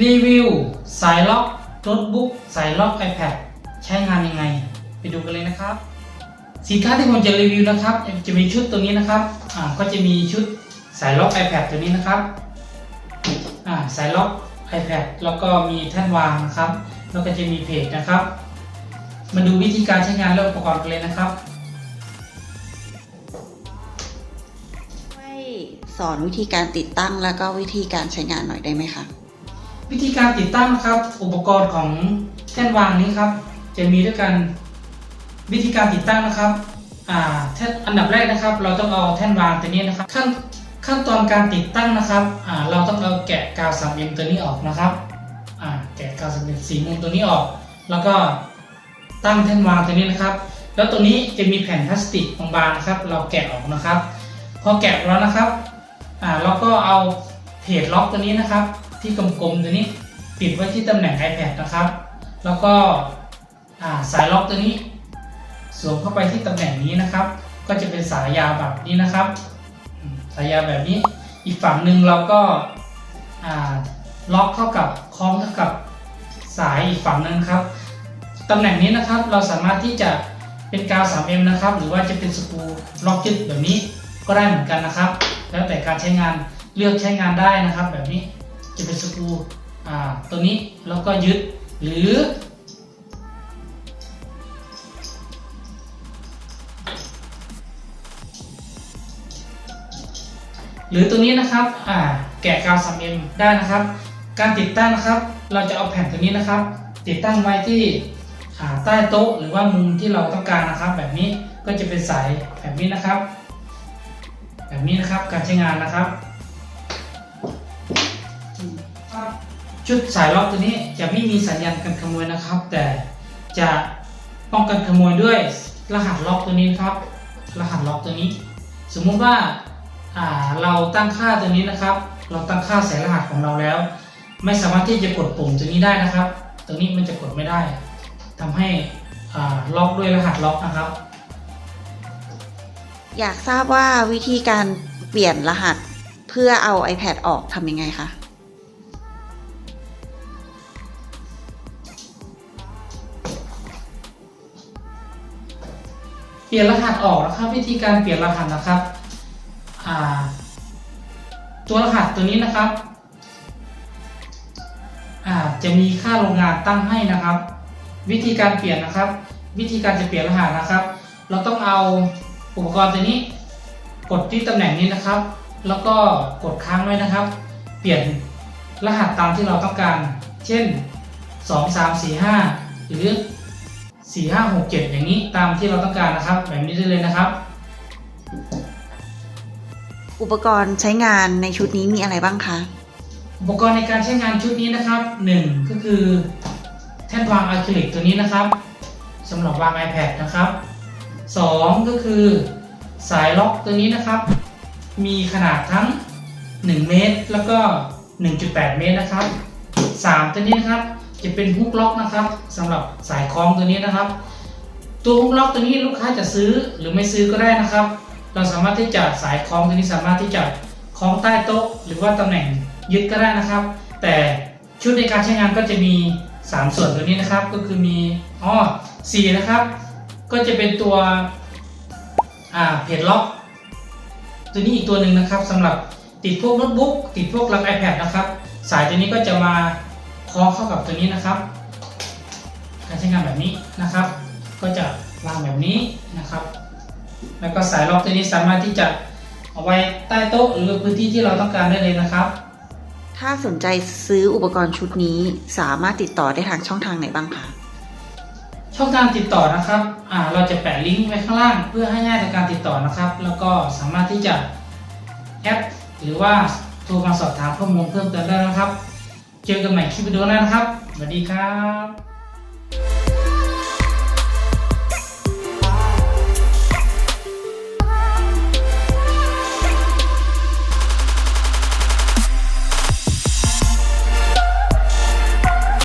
รีวิวสายล็อกโน้ตบุ๊กสายล็อก iPad ใช้งานยังไง ไปดูกันเลยนะครับ สินค้าที่ผมจะรีวิวนะครับ จะมีชุดตัวนี้นะครับอ่าก็จะมีชุดสายล็อก iPad ตัวนี้นะครับอ่าสายล็อก iPad แล้วก็มีแท่นวางนะครับ แล้วก็จะมีเพจนะครับ มาดูวิธีการใช้งานและอุปกรณ์กันเลยนะครับสอนวิธีการติดตั้งแล้วก็วิธีการใช้งานหน่อยได้ไหมคะ วิธีการติดตั้งนะครับ อุปกรณ์ของแท่นวางนี้ครับ จะมีด้วยกันวิธีการติดตั้งนะครับอ่าแท่นอันดับแรกนะครับ เราต้องเอาแท่นวางตัวนี้นะครับ ขั้นขั้นตอนการติดตั้งนะครับอ่าเราต้องเอาแกะกาว 3M ตัวนี้ออกนะครับอ่าแกะกาว 3M สีมุมตัวนี้ออก แล้วก็ตั้งแท่นวางตัวนี้นะครับ แล้วตัวนี้จะมีแผ่นพลาสติกบางๆนะครับ เราแกะออกนะครับ พอแกะแล้วนะครับอ่าเราก็เอาเพจล็อกตัวนี้นะครับ ที่กลมๆตัวนี้ติดไว้ที่ตำแหน่ง iPad นะครับ แล้วก็สายล็อกตัวนี้ สวมเข้าไปที่ตำแหน่งนี้นะครับ ก็จะเป็นสายยาวแบบนี้นะครับ สายยาวแบบนี้ อีกฝั่งหนึ่งเราก็ล็อกเข้ากับคล้องเข้ากับสายอีกฝั่งหนึงครับตำแหน่งนี้นะครับเราสามารถที่จะเป็นกาว 3M นะครับ หรือว่าจะเป็นสกรูล็อกยึดแบบนี้ก็ได้เหมือนกันนะครับ แล้วแต่การใช้งานเลือกใช้งานได้นะครับแบบนี้ จะเป็นสกรูอ่าตัวนี้แล้วก็ยึดหรือ หรือตัวนี้นะครับอ่าแกะกาว 3M ได้นะครับ การติดตั้งนะครับ เราจะเอาแผ่นตัวนี้นะครับ ติดตั้งไว้ที่อ่าใต้โต๊ะหรือว่ามุมที่เราต้องการนะครับ แบบนี้ก็จะเป็นสายแบบนี้นะครับ แบบนี้นะครับการใช้งานนะครับ ชุดสายล็อกตัวนี้จะไม่มีสัญญาณการขโมยนะครับ แต่จะป้องกันขโมยด้วยรหัสล็อกตัวนี้ครับ รหัสล็อกตัวนี้ สมมุติว่าาเราตั้งค่าตัวนี้นะครับ เราตั้งค่าใส่รหัสของเราแล้ว ไม่สามารถที่จะกดปุ่มตัวนี้ได้นะครับตัวนี้มันจะกดไม่ได้ทำให้ล็อกด้วยรหัสล็อกนะครับ อยากทราบว่าวิธีการเปลี่ยนรหัสเพื่อเอา iPad ออกทำยังไงคะ ปลี่ยนรหัสออกนะครับ วิธีการเปลี่ยนรหัสนะครับตัวรหัสตัวนี้นะครับจะมีค่าโรงงานตั้งให้นะครับ วิธีการเปลี่ยนนะครับ วิธีการจะเปลี่ยนรหัสนะครับ เราต้องเอาอุปกรณ์ตัวนี้ กดที่ตำแหน่งนี้นะครับ แล้วก็กดค้างไว้นะครับ เปลี่ยนรหัสตามที่เราต้องการ เช่น 2 3 4 5 หรือ 4 5 6 7 อย่างนี้ตามที่เราต้องการนะครับ แบบนี้ได้เลยนะครับ อุปกรณ์ใช้งานในชุดนี้มีอะไรบ้างคะ อุปกรณ์ในการใช้งานชุดนี้นะครับ 1 ก็คือ แท่นวางอะคริลิกตัวนี้นะครับสำหรับวาง iPad นะครับ 2 ก็คือสายล็อกตัวนี้นะครับ มีขนาดทั้ง 1 เมตร แล้วก็ 1.8 เมตรนะครับ 3 ตัวนี้นะครับ จะเป็นฮุกล็อกนะครับสำหรับสายคล้องตัวนี้นะครับ ตัวฮุกล็อกตัวนี้ลูกค้าจะซื้อหรือไม่ซื้อก็ได้นะครับ เราสามารถที่จะสายคล้องตัวนี้สามารถที่จะคล้องใต้โต๊ะ หรือว่าตำแหน่งยึดก็ได้นะครับ แต่ชุดในการใช้งานก็จะมี 3 ส่วนตัวนี้นะครับ ก็คือมีอ๋อสี่นะครับ ก็จะเป็นตัวอ่าเพจล็อก ตัวนี้อีกตัวหนึ่งนะครับสำหรับติดพวกโน้ตบุ๊กติดพวกรับ iPad นะครับ สายตัวนี้ก็จะมา คล้องเข้ากับตัวนี้นะครับ การใช้งานแบบนี้นะครับ ก็จะวางแบบนี้นะครับ แล้วก็สายล็อกตัวนี้สามารถที่จะเอาไว้ใต้โต๊ะหรือพื้นที่ที่เราต้องการได้เลยนะครับ ถ้าสนใจซื้ออุปกรณ์ชุดนี้สามารถติดต่อได้ทางช่องทางไหนบ้างคะช่องทางติดต่อนะครับอ่าเราจะแปะลิงก์ไว้ข้างล่าง เพื่อให้ง่ายในการติดต่อนะครับ แล้วก็สามารถที่จะแอปหรือว่าโทรมาสอบถามข้อมูลเพิ่มเติมได้นะครับ เจอกันใหม่คลิปวิดีโอหน้านะครับ สวัสดีครับ